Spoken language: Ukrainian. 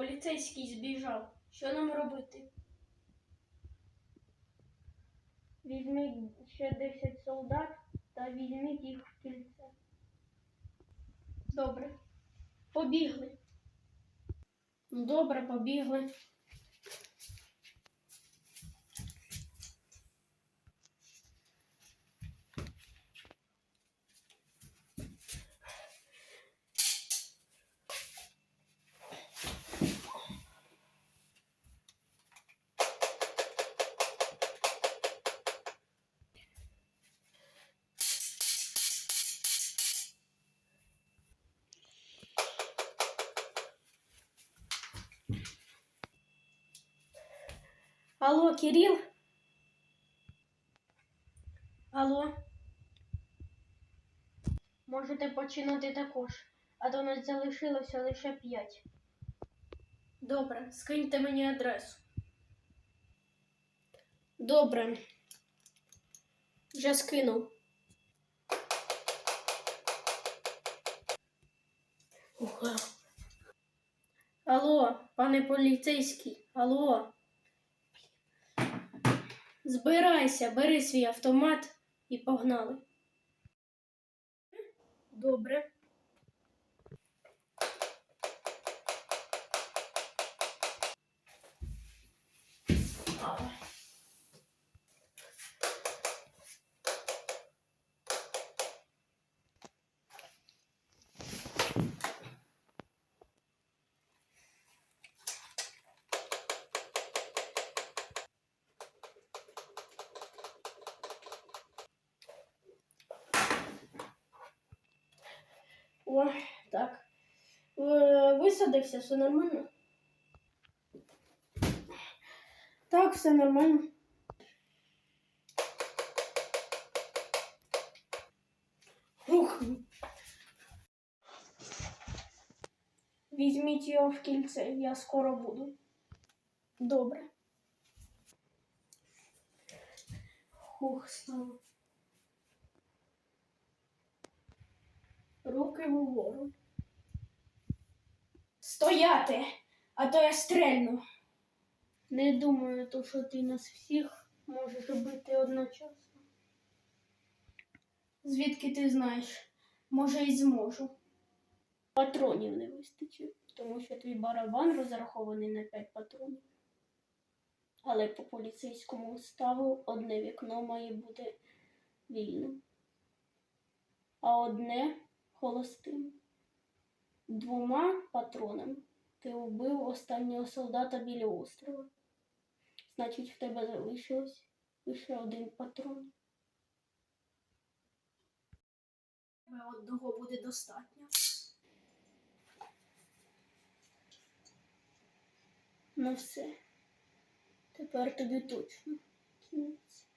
поліцейський збіжав. Що нам робити? Візьміть ще 10 солдат та візьміть їх в кільце. Добре. Побігли. Ну, добре, побігли. Алло, Кирил? Алло? Можете починати також, а то нас залишилося лише п'ять. Добре, скиньте мені адресу. Добре. Вже скинув. Алло, пане поліцейський, алло. Збирайся, бери свій автомат і погнали. Добре. О, так. Е, Висадився, все нормально? Так, все нормально. Ух. Візьміть його в кільце, я скоро буду. Добре. Хух, стало. Руки вгору. Стояти, а то я стрельну. Не думаю, то, що ти нас всіх можеш убити одночасно. Звідки ти знаєш? Може, і зможу. Патронів не вистачить, тому що твій барабан розрахований на 5 патронів. Але по поліцейському уставу одне вікно має бути вільним, а одне холостим. Двома патронами ти вбив останнього солдата біля острова. Значить, в тебе залишилось лише один патрон. Одного буде достатньо. Ну все. Тепер тобі точно кінець.